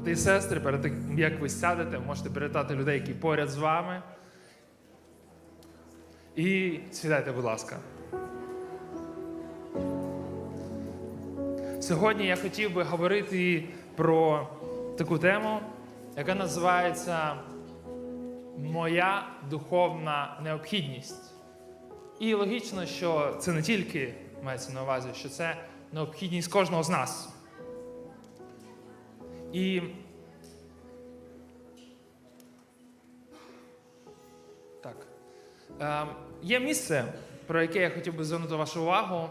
Брати і сестри, перед тим, як ви сядете, можете привітати людей, які поряд з вами. І сідайте, будь ласка. Сьогодні я хотів би говорити про таку тему, яка називається Моя духовна необхідність. І логічно, що це не тільки мається на увазі, що це необхідність кожного з нас. І так. Е, є місце, про яке я хотів би звернути вашу увагу.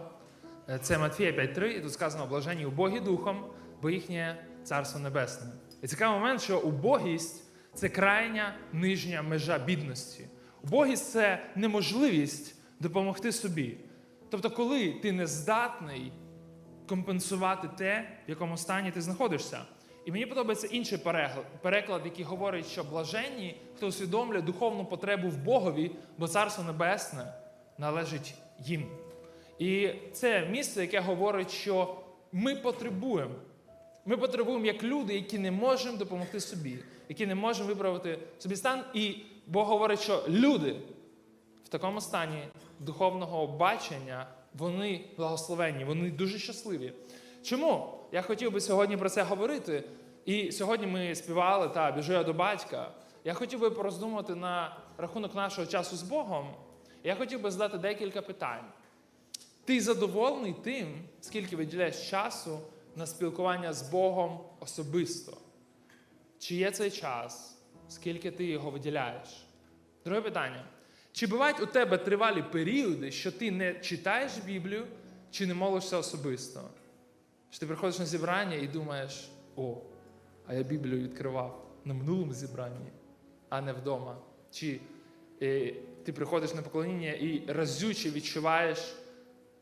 Е, Це Матфія 5.3, і тут сказано блажені убогі духом, бо їхнє царство небесне. І цікавий момент, що убогість це крайня нижня межа бідності. Убогість це неможливість допомогти собі. Тобто, коли ти не здатний компенсувати те, в якому стані ти знаходишся. І мені подобається інший переклад, який говорить, що блаженні, хто усвідомлює духовну потребу в Богові, бо Царство Небесне належить їм. І це місце, яке говорить, що ми потребуємо. Ми потребуємо як люди, які не можемо допомогти собі, які не можемо виправити собі стан. І Бог говорить, що люди в такому стані духовного бачення, вони благословенні, вони дуже щасливі. Чому? Я хотів би сьогодні про це говорити. І сьогодні ми співали та біжу я до батька. Я хотів би пороздумати на рахунок нашого часу з Богом. Я хотів би задати декілька питань. Ти задоволений тим, скільки виділяєш часу на спілкування з Богом особисто? Чи є цей час, скільки ти його виділяєш? Друге питання. Чи бувають у тебе тривалі періоди, що ти не читаєш Біблію, чи не молишся особисто? Що ти приходиш на зібрання і думаєш, о, а я Біблію відкривав на минулому зібранні, а не вдома. Чи е, ти приходиш на поклоніння і разюче відчуваєш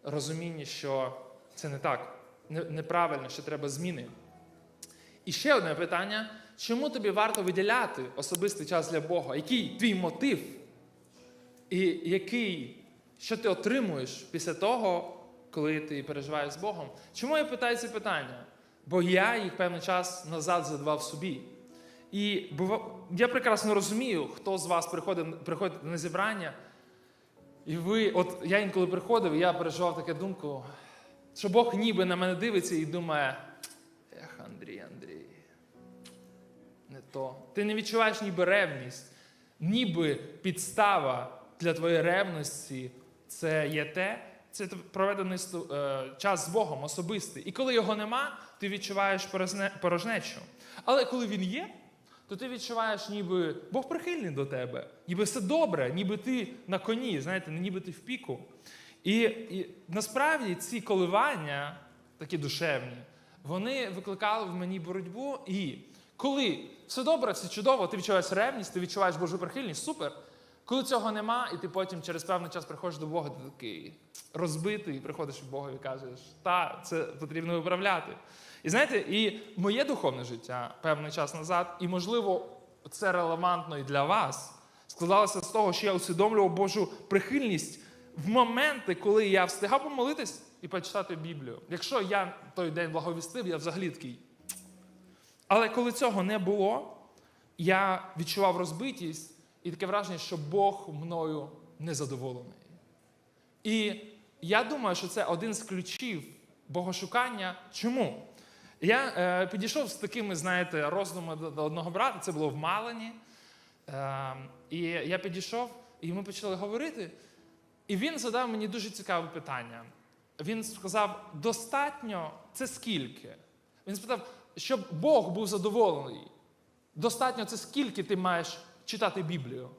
розуміння, що це не так, не- неправильно, що треба зміни. І ще одне питання: чому тобі варто виділяти особистий час для Бога? Який твій мотив? І який, що ти отримуєш після того, коли ти переживаєш з Богом? Чому я питаю ці питання? Бо я їх певний час назад задавав собі. І я прекрасно розумію, хто з вас приходить, приходить на зібрання, і ви, от я інколи приходив, я переживав таку думку, що Бог ніби на мене дивиться і думає, ех, Андрій, Андрій, не то. Ти не відчуваєш ніби ревність, ніби підстава для твоєї ревності це є те, це проведений е, час з Богом особистий. І коли його нема, ти відчуваєш порожнечу. Але коли він є, то ти відчуваєш, ніби Бог прихильний до тебе, ніби все добре, ніби ти на коні, знаєте, ніби ти в піку. І, і насправді ці коливання, такі душевні, вони викликали в мені боротьбу. І коли все добре, все чудово, ти відчуваєш ревність, ти відчуваєш Божу прихильність, супер. Коли цього нема, і ти потім через певний час приходиш до Бога, ти такий розбитий, приходиш до Бога і кажеш, та, це потрібно виправляти. І знаєте, і моє духовне життя певний час назад, і можливо, це релевантно і для вас, складалося з того, що я усвідомлював Божу прихильність в моменти, коли я встигав помолитись і почитати Біблію. Якщо я той день благовістив, я взагалі такий. Але коли цього не було, я відчував розбитість і таке враження, що Бог мною незадоволений. І я думаю, що це один з ключів богошукання. Чому? Я е, підійшов з такими, знаєте, роздумами до, одного брата, це було в Малині. Е, і я підійшов, і ми почали говорити. І він задав мені дуже цікаве питання. Він сказав: достатньо це скільки? Він спитав, щоб Бог був задоволений. Достатньо це скільки ти маєш читати Біблію?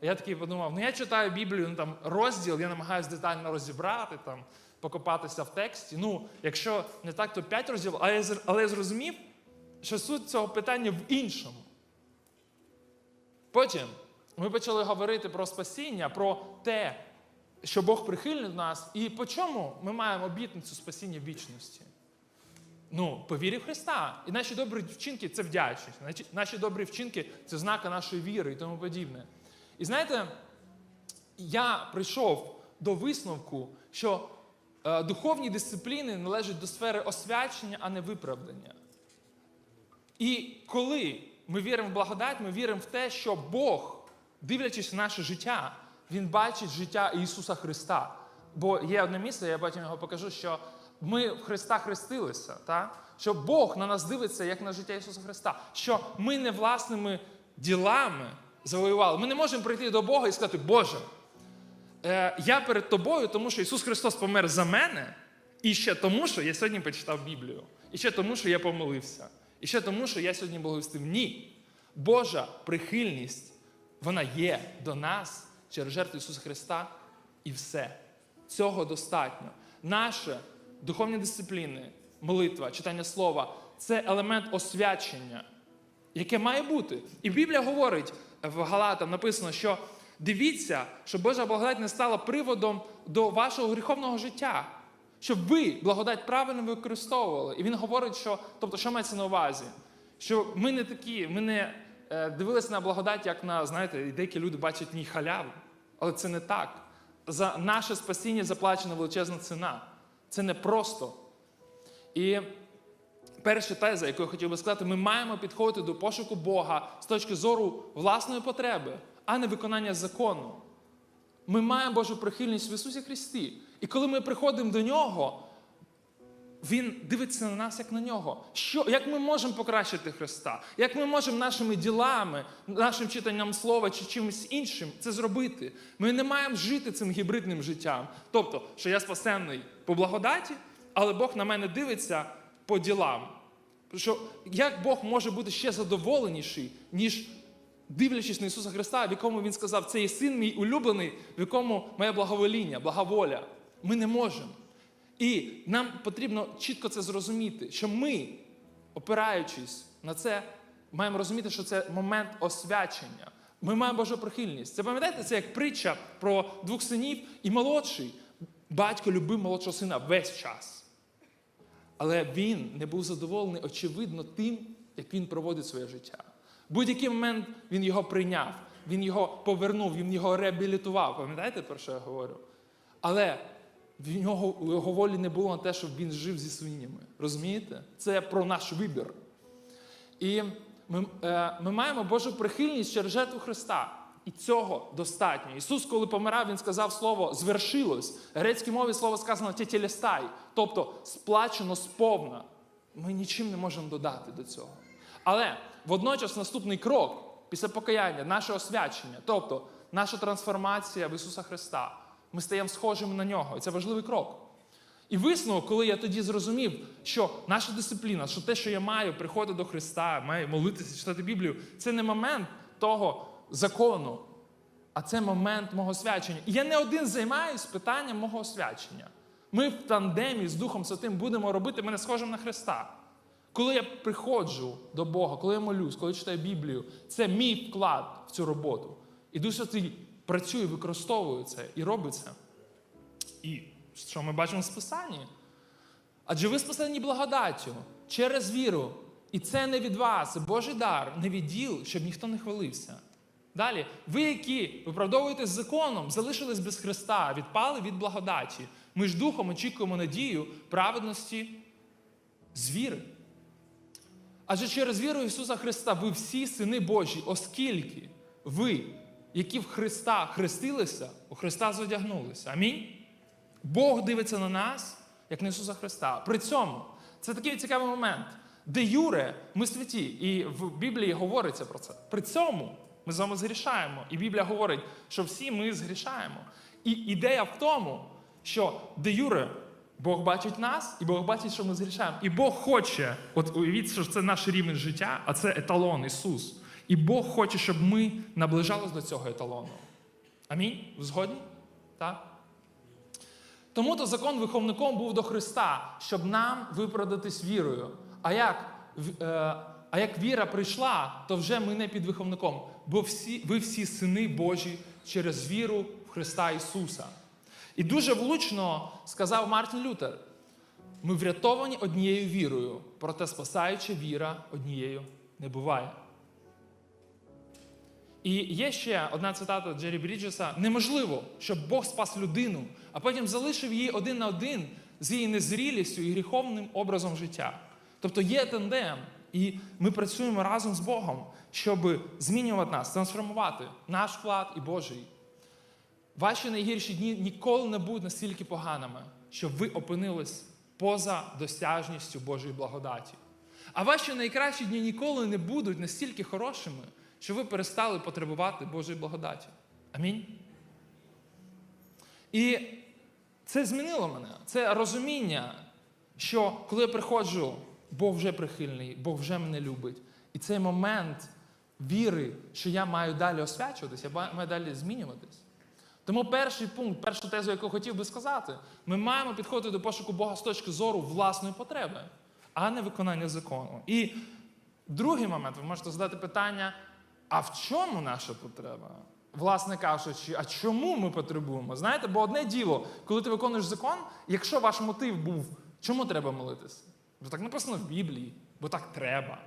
Я такий подумав: ну я читаю Біблію, ну там розділ, я намагаюся детально розібрати, там, покопатися в тексті. Ну, якщо не так, то 5 розділів, але але я зрозумів, що суть цього питання в іншому. Потім ми почали говорити про спасіння, про те, що Бог прихильний до нас, і по чому ми маємо обітницю спасіння вічності. Ну, по вірі в Христа. І наші добрі вчинки це вдячність. Наші- добрі вчинки це знака нашої віри і тому подібне. І знаєте, я прийшов до висновку, що е, духовні дисципліни належать до сфери освячення, а не виправдання. І коли ми віримо в благодать, ми віримо в те, що Бог, дивлячись на наше життя, Він бачить життя Ісуса Христа. Бо є одне місце, я потім його покажу, що ми в Христа хрестилися, та? що Бог на нас дивиться як на життя Ісуса Христа, що ми не власними ділами завоювали. Ми не можемо прийти до Бога і сказати, Боже, е, я перед тобою, тому що Ісус Христос помер за мене, і ще тому, що я сьогодні почитав Біблію, і ще тому, що я помолився, і ще тому, що я сьогодні благовістив. Ні. Божа прихильність, вона є до нас через жертву Ісуса Христа, і все. Цього достатньо. Наші духовні дисципліни, молитва, читання слова це елемент освячення, яке має бути. І Біблія говорить в Галатам написано, що дивіться, щоб Божа благодать не стала приводом до вашого гріховного життя, щоб ви благодать правильно використовували. І він говорить, що, тобто, що мається на увазі? Що ми не такі, ми не е, дивилися на благодать, як на, знаєте, деякі люди бачать ній халяву. Але це не так. За наше спасіння заплачена величезна ціна. Це не просто. І перша теза, яку я хотів би сказати, ми маємо підходити до пошуку Бога з точки зору власної потреби, а не виконання закону. Ми маємо Божу прихильність в Ісусі Христі. І коли ми приходимо до Нього, Він дивиться на нас як на нього. Що, як ми можемо покращити Христа? Як ми можемо нашими ділами, нашим читанням слова чи чимось іншим це зробити? Ми не маємо жити цим гібридним життям. Тобто, що я спасенний по благодаті, але Бог на мене дивиться по ділам. Що як Бог може бути ще задоволеніший, ніж дивлячись на Ісуса Христа, в якому Він сказав, це є син мій улюблений, в якому моє благовоління, благоволя. Ми не можемо. І нам потрібно чітко це зрозуміти, що ми, опираючись на це, маємо розуміти, що це момент освячення. Ми маємо Божу прихильність. Це пам'ятаєте, це як притча про двох синів і молодший. Батько любив молодшого сина весь час. Але він не був задоволений, очевидно, тим, як він проводить своє життя. Будь-який момент він його прийняв, він його повернув, він його реабілітував. Пам'ятаєте, про що я говорю? Але в нього у його волі не було на те, щоб він жив зі свинями. Розумієте? Це про наш вибір. І ми, е, ми маємо Божу прихильність через жертву Христа. І цього достатньо. Ісус, коли помирав, Він сказав слово звершилось. В грецькій мові слово сказано тетелестай, тобто сплачено сповна. Ми нічим не можемо додати до цього. Але водночас наступний крок після покаяння, наше освячення, тобто наша трансформація в Ісуса Христа. Ми стаємо схожими на нього. І це важливий крок. І висновок, коли я тоді зрозумів, що наша дисципліна, що те, що я маю, приходити до Христа, маю молитися, читати Біблію, це не момент того закону, а це момент мого свячення. І я не один займаюсь питанням мого освячення. Ми в тандемі з Духом Святим будемо робити мене схожим на Христа. Коли я приходжу до Бога, коли я молюсь, коли читаю Біблію, це мій вклад в цю роботу. І Дух Святий працює, використовує це і робить це. І що ми бачимо в Списанні? Адже ви спасені благодаттю через віру. І це не від вас, Божий дар, не від діл, щоб ніхто не хвалився. Далі, ви, які виправдовуєтесь законом, залишились без Христа, відпали від благодаті. Ми ж духом очікуємо надію праведності з віри. Адже через віру Ісуса Христа ви всі сини Божі, оскільки ви, які в Христа хрестилися, у Христа зодягнулися. Амінь. Бог дивиться на нас, як на Ісуса Христа. При цьому це такий цікавий момент. Де Юре, ми святі, і в Біблії говориться про це. При цьому ми з вами згрішаємо. І Біблія говорить, що всі ми згрішаємо. І ідея в тому, що де Юре, Бог бачить нас, і Бог бачить, що ми згрішаємо. І Бог хоче, от уявіть, що це наш рівень життя, а це еталон Ісус. І Бог хоче, щоб ми наближались до цього еталону. Амінь? Ви згодні? Так? Тому то закон виховником був до Христа, щоб нам виправдатись вірою. А як, е, а як віра прийшла, то вже ми не під виховником, бо всі, ви всі сини Божі через віру в Христа Ісуса. І дуже влучно сказав Мартін Лютер: ми врятовані однією вірою, проте спасаюча віра однією не буває. І є ще одна цитата Джері Бріджеса: неможливо, щоб Бог спас людину, а потім залишив її один на один з її незрілістю і гріховним образом життя. Тобто є тандем, І ми працюємо разом з Богом, щоб змінювати нас, трансформувати наш вклад і Божий. Ваші найгірші дні ніколи не будуть настільки поганими, щоб ви опинились поза досяжністю Божої благодаті. А ваші найкращі дні ніколи не будуть настільки хорошими, що ви перестали потребувати Божої благодаті. Амінь. І це змінило мене. Це розуміння, що коли я приходжу, Бог вже прихильний, Бог вже мене любить. І цей момент віри, що я маю далі освячуватися, я маю далі змінюватись. Тому перший пункт, першу тезу, яку хотів би сказати, ми маємо підходити до пошуку Бога з точки зору власної потреби, а не виконання закону. І другий момент, ви можете задати питання: а в чому наша потреба? Власне кажучи, а чому ми потребуємо? Знаєте, бо одне діло, коли ти виконуєш закон, якщо ваш мотив був, чому треба молитися? Бо так написано в Біблії, бо так треба.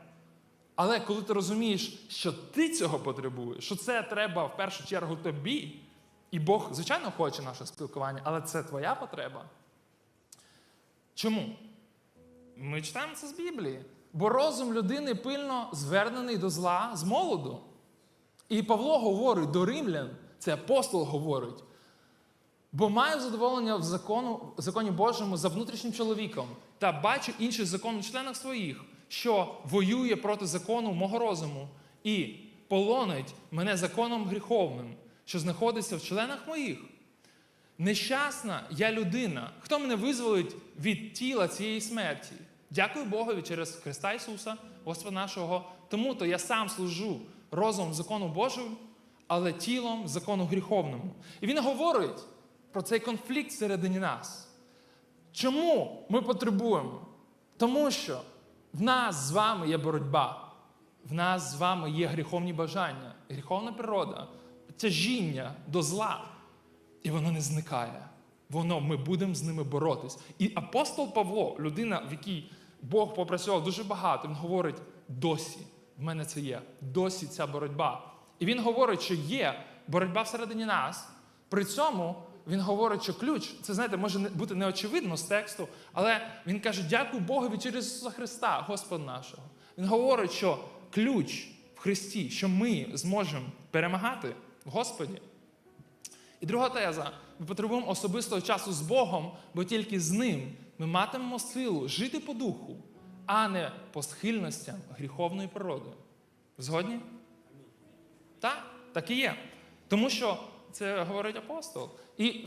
Але коли ти розумієш, що ти цього потребуєш, що це треба в першу чергу тобі, і Бог, звичайно, хоче наше спілкування, але це твоя потреба. Чому? Ми читаємо це з Біблії. Бо розум людини пильно звернений до зла з молоду. І Павло говорить до римлян, це апостол говорить. Бо маю задоволення в закону, законі Божому за внутрішнім чоловіком та бачу інших законів членах своїх, що воює проти закону мого розуму і полонить мене законом гріховним, що знаходиться в членах моїх. Нещасна я людина. Хто мене визволить від тіла цієї смерті? Дякую Богові через Христа Ісуса, Господа нашого. Тому то я сам служу розумом закону Божому, але тілом закону гріховному. І він говорить про цей конфлікт всередині нас. Чому ми потребуємо? Тому що в нас з вами є боротьба, в нас з вами є гріховні бажання, гріховна природа, тяжіння до зла. І воно не зникає. Воно, ми будемо з ними боротись. І апостол Павло, людина, в якій Бог попрацював дуже багато, він говорить: досі в мене це є, досі ця боротьба. І він говорить, що є боротьба всередині нас. При цьому він говорить, що ключ, це знаєте, може бути неочевидно з тексту, але він каже: дякую Богові через Ісуса Христа, Господа нашого. Він говорить, що ключ в Христі, що ми зможемо перемагати в Господі. І друга теза: ми потребуємо особистого часу з Богом, бо тільки з ним ми матимемо силу жити по духу, а не по схильностям гріховної природи. Згодні? Так, так і є. Тому що це говорить апостол. І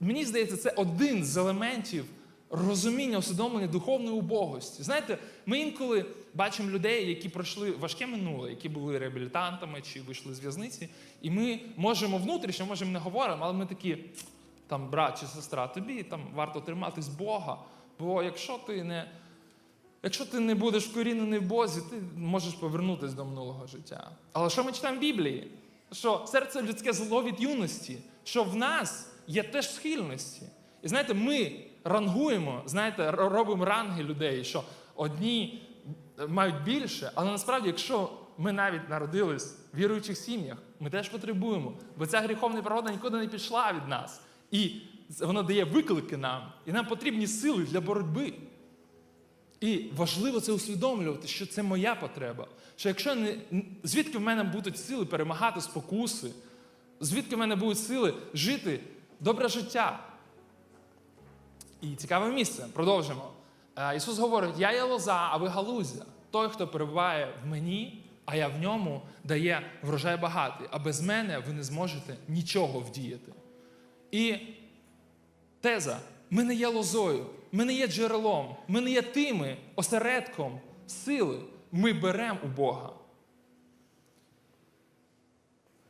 мені здається, це один з елементів розуміння, усвідомлення духовної убогості. Знаєте, ми інколи бачимо людей, які пройшли важке минуле, які були реабілітантами чи вийшли з в'язниці, і ми можемо внутрішньо, може, ми не говоримо, але ми такі, там, брат чи сестра, тобі там варто триматись Бога. Бо якщо ти не. Якщо ти не будеш вкорінений в Бозі, ти можеш повернутися до минулого життя. Але що ми читаємо в Біблії? Що серце людське зло від юності, що в нас є теж схильності. І знаєте, ми рангуємо, знаєте, робимо ранги людей, що одні мають більше, але насправді, якщо ми навіть народились в віруючих сім'ях, ми теж потребуємо, бо ця гріховна природа нікуди не пішла від нас. І вона дає виклики нам, і нам потрібні сили для боротьби. І важливо це усвідомлювати, що це моя потреба. Що якщо не звідки в мене будуть сили перемагати спокуси, звідки в мене будуть сили жити добре життя. І цікаве місце. Продовжимо. Е, Ісус говорить: Я є лоза, а ви галузя. Той, хто перебуває в мені, а я в ньому, дає врожай багатий. А без мене ви не зможете нічого вдіяти. І Теза: ми не є лозою, ми не є джерелом, ми не є тими осередком сили. Ми беремо у Бога.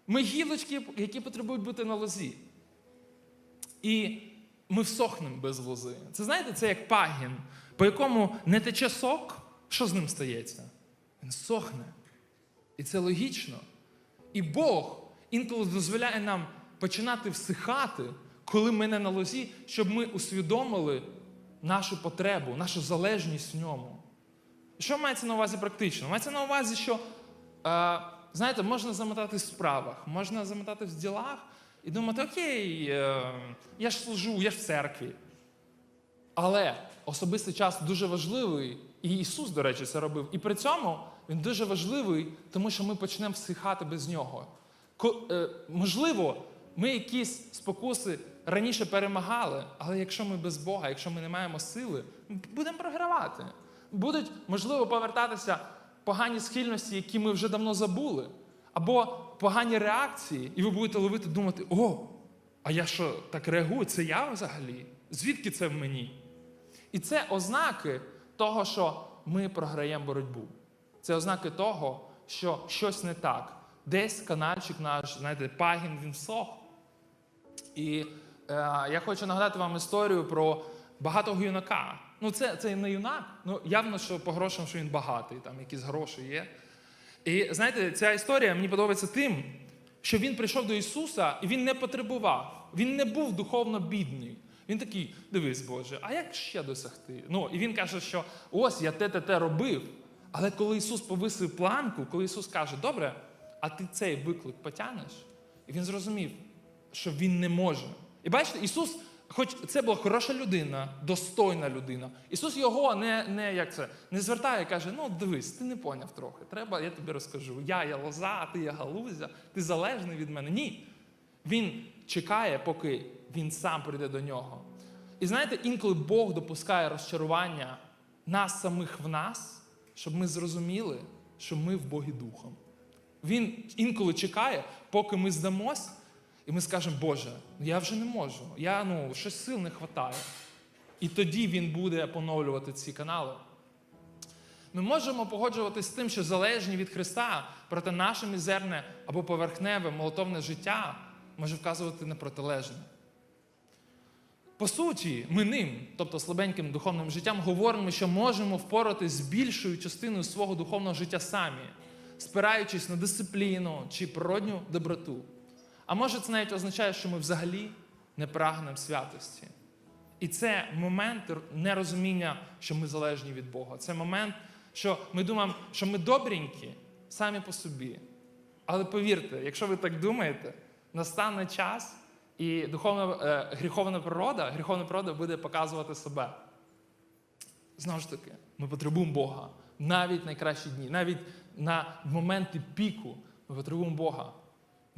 Ми гілочки, які потребують бути на лозі. І ми всохнемо без лози. Це знаєте, це як пагін, по якому не тече сок, що з ним стається? Він сохне. І це логічно. І Бог інколи дозволяє нам починати всихати, коли ми не на лозі, щоб ми усвідомили нашу потребу, нашу залежність в ньому. Що мається на увазі практично? Мається на увазі, що, е, знаєте, можна замотатись в справах, можна замотатись в ділах і думати, окей, е, я ж служу, я ж в церкві. Але особистий час дуже важливий І Ісус, до речі, це робив. І при цьому він дуже важливий, тому що ми почнемо всихати без нього. Е, можливо, ми якісь спокуси раніше перемагали, але якщо ми без Бога, якщо ми не маємо сили, ми будемо програвати. Будуть, можливо, повертатися погані схильності, які ми вже давно забули, або погані реакції, і ви будете ловити, думати: о, а я що так реагую? Це я взагалі? Звідки це в мені? І це ознаки того, що ми програємо боротьбу. Це ознаки того, що щось не так. Десь канальчик наш, знаєте, пагін він всох. І е, я хочу нагадати вам історію про багатого юнака. Ну, це, це не юнак, ну явно, що по грошам, що він багатий, там якісь гроші є. І знаєте, ця історія мені подобається тим, що він прийшов до Ісуса і він не потребував, він не був духовно бідний. Він такий, дивись, Боже, а як ще досягти? Ну, і він каже, що ось я те, те, те робив. Але коли Ісус повисив планку, коли Ісус каже, добре, а ти цей виклик потягнеш, і він зрозумів, що він не може. І бачите, Ісус, хоч це була хороша людина, достойна людина, Ісус його не, не, як це, не звертає, каже: ну дивись, ти не поняв трохи. Треба, я тобі розкажу. Я є лоза, ти є галузя, ти залежний від мене. Ні. Він чекає, поки він сам прийде до нього. І знаєте, інколи Бог допускає розчарування нас самих в нас, щоб ми зрозуміли, що ми в Богі Духом. Він інколи чекає, поки ми здамось, і ми скажемо, Боже, я вже не можу, я ну, щось сил не вистачає. І тоді він буде поновлювати ці канали. Ми можемо погоджуватися з тим, що залежні від Христа, проте наше мізерне або поверхневе молотовне життя може вказувати на протилежне. По суті, ми ним, тобто слабеньким духовним життям, говоримо, що можемо впоратись з більшою частиною свого духовного життя самі, спираючись на дисципліну чи природню доброту. А може, це навіть означає, що ми взагалі не прагнемо святості. І це момент нерозуміння, що ми залежні від Бога. Це момент, що ми думаємо, що ми добренькі самі по собі. Але повірте, якщо ви так думаєте, настане час, і духовна е, гріховна природа, гріховна природа буде показувати себе. Знову ж таки, ми потребуємо Бога навіть в найкращі дні, навіть на моменти піку ми потребуємо Бога.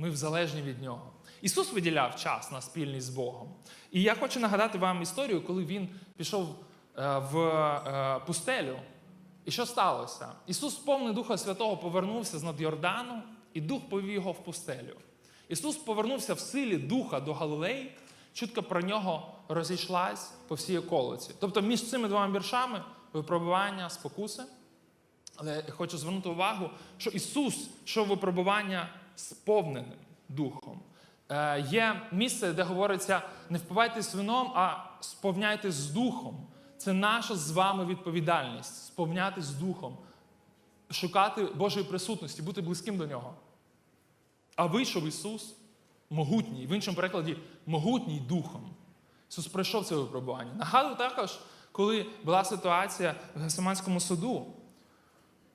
Ми залежні від нього. Ісус виділяв час на спільність з Богом. І я хочу нагадати вам історію, коли він пішов е, в е, пустелю. І що сталося? Ісус, повний Духа Святого, повернувся з над Йордану, і Дух повів його в пустелю. Ісус повернувся в силі Духа до Галилеї, чутка про нього розійшлась по всій околиці. Тобто між цими двома віршами випробування, спокуси. Але я хочу звернути увагу, що Ісус йшов випробування сповненим духом. Е, є місце, де говориться: не впивайтесь вином, а сповняйтесь з духом. Це наша з вами відповідальність сповнятись з духом, шукати Божої присутності, бути близьким до нього. А вийшов Ісус могутній, в іншому перекладі могутній духом. Ісус пройшов це випробування. Нагадую також, коли була ситуація в Гесиманському суду.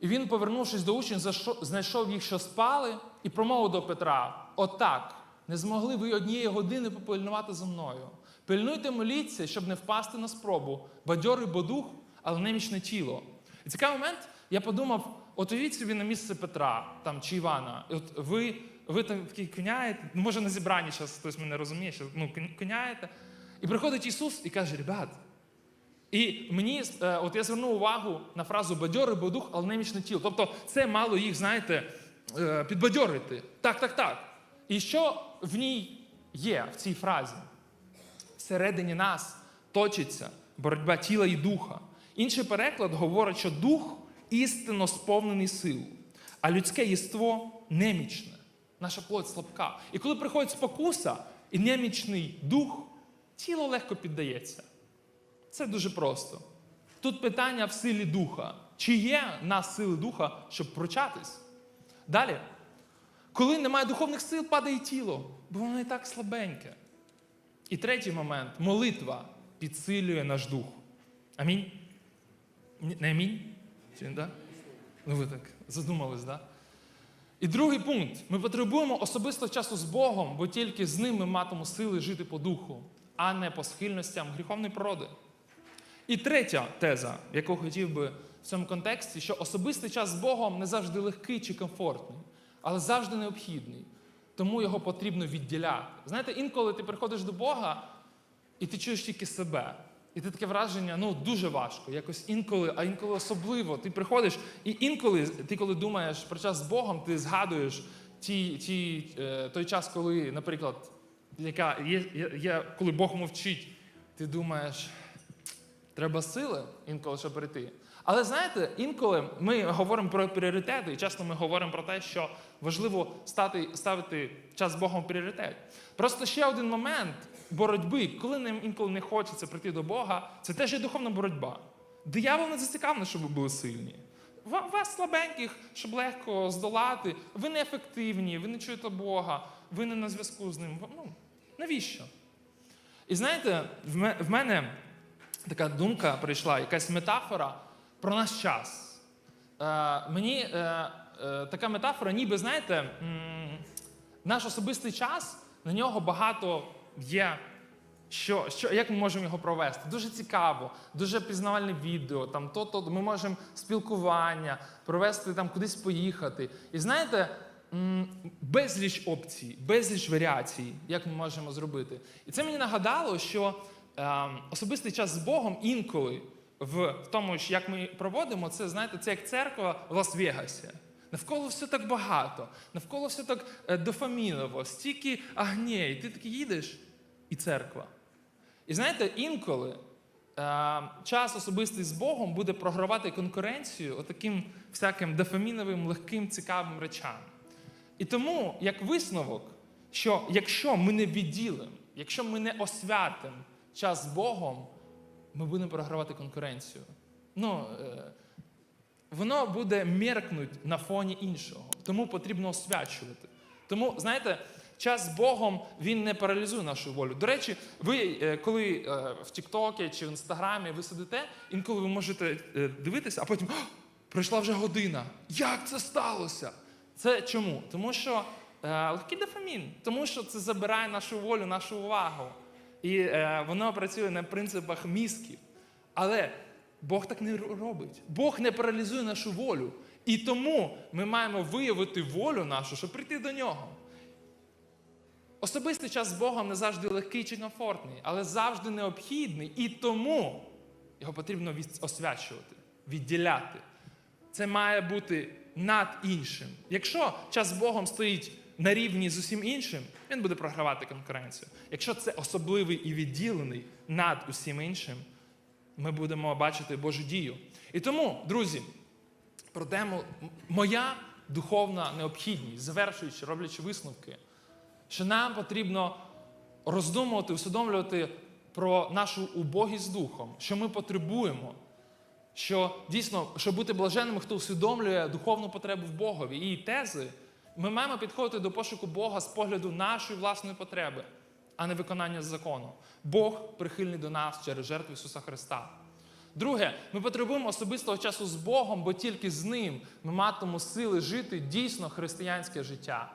І він, повернувшись до учнів, знайшов їх, що спали, і промовив до Петра: Отак, не змогли ви однієї години попильнувати за мною. Пильнуйте, моліться, щоб не впасти на спробу, бадьорий бо дух, але немічне тіло. І цікавий момент, я подумав: от уявіть собі на місце Петра там, чи Івана. І От ви, ви там коняєте, ну, може на зібранні зараз хтось мене розуміє, що ну, кон- коняєте. І приходить Ісус і каже: ребят, і мені, е, от я звернув увагу на фразу бадьорий, бо дух, але немічне тіло. Тобто це мало їх, знаєте, е, підбадьорити. Так, так, так. І що в ній є, в цій фразі? Всередині нас точиться боротьба тіла і духа. Інший переклад говорить, що дух істинно сповнений сил, а людське єство немічне, наша плоть слабка. І коли приходить спокуса і немічний дух, тіло легко піддається. Це дуже просто. Тут питання в силі духа. Чи є в нас сили духа, щоб прочатись? Далі. Коли немає духовних сил, падає тіло, бо воно і так слабеньке. І третій момент молитва підсилює наш дух. Амінь? Не амінь? Чи не? Ну ви так задумались, да? І другий пункт. Ми потребуємо особисто часу з Богом, бо тільки з ним ми матимемо сили жити по духу, а не по схильностям гріховної природи. І третя теза, яку хотів би в цьому контексті, що особистий час з Богом не завжди легкий чи комфортний, але завжди необхідний. Тому його потрібно відділяти. Знаєте, інколи ти приходиш до Бога і ти чуєш тільки себе. І ти таке враження, ну дуже важко. Якось інколи, а інколи особливо. Ти приходиш, і інколи, ти коли думаєш про час з Богом, ти згадуєш ті, ті, е, той час, коли, наприклад, яка є, є, є, коли Бог мовчить, ти думаєш, треба сили інколи, щоб прийти. Але знаєте, інколи ми говоримо про пріоритети, і часто ми говоримо про те, що важливо стати, ставити час Богом в пріоритет. Просто ще один момент боротьби, коли нам інколи не хочеться прийти до Бога, це теж є духовна боротьба. Диявол не зацікавлений, щоб ви були сильні. Вас слабеньких, щоб легко здолати, ви неефективні, ви не чуєте Бога, ви не на зв'язку з ним. Ну, навіщо? І знаєте, в мене така думка прийшла, якась метафора про наш час. Е, мені е, е, така метафора, ніби, знаєте, м, наш особистий час, на нього багато є. Що, що, як ми можемо його провести? Дуже цікаво, дуже пізнавальне відео, там то, то ми можемо спілкування, провести там кудись поїхати. І знаєте, безліч опцій, безліч варіацій, як ми можемо зробити. І це мені нагадало, що особистий час з Богом інколи в, тому, як ми проводимо, це знаєте, це як церква в Лас-Вегасі. Навколо все так багато, навколо все так е, дофаміново, стільки агнєй. Ти такий їдеш і церква. І знаєте, інколи е, час особистий з Богом буде програвати конкуренцію отаким всяким дофаміновим, легким, цікавим речам. І тому, як висновок, що якщо ми не відділимо, якщо ми не освятимо час з Богом, ми будемо програвати конкуренцію. Ну, е, воно буде меркнуть на фоні іншого. Тому потрібно освячувати. Тому, знаєте, час з Богом він не паралізує нашу волю. До речі, ви, е, коли е, в Тіктокі чи в Інстаграмі ви сидите, інколи ви можете дивитися, а потім пройшла вже година. Як це сталося? Це чому? Тому що легкий дофамін, тому що це забирає нашу волю, нашу увагу. І е, воно працює на принципах мізків. Але Бог так не робить. Бог не паралізує нашу волю. І тому ми маємо виявити волю нашу, щоб прийти до нього. Особистий час з Богом не завжди легкий чи комфортний, але завжди необхідний. І тому його потрібно освячувати, відділяти. Це має бути над іншим. Якщо час з Богом стоїть на рівні з усім іншим, він буде програвати конкуренцію. Якщо це особливий і відділений над усім іншим, ми будемо бачити Божу дію. І тому, друзі, про тему моя духовна необхідність, завершуючи, роблячи висновки, що нам потрібно роздумувати, усвідомлювати про нашу убогість духом, що ми потребуємо, що дійсно, щоб бути блаженними, хто усвідомлює духовну потребу в Богові. І тези, ми маємо підходити до пошуку Бога з погляду нашої власної потреби, а не виконання закону. Бог прихильний до нас через жертву Ісуса Христа. Друге, ми потребуємо особистого часу з Богом, бо тільки з ним ми матимемо сили жити дійсно християнське життя.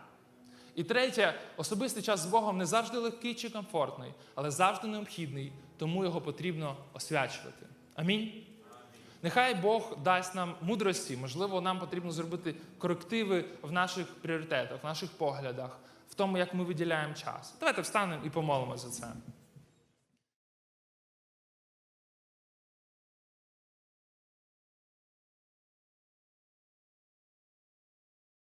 І третє, особистий час з Богом не завжди легкий чи комфортний, але завжди необхідний, тому його потрібно освячувати. Амінь. Нехай Бог дасть нам мудрості, можливо, нам потрібно зробити корективи в наших пріоритетах, в наших поглядах, в тому, як ми виділяємо час. Давайте встанемо і помолимо за це.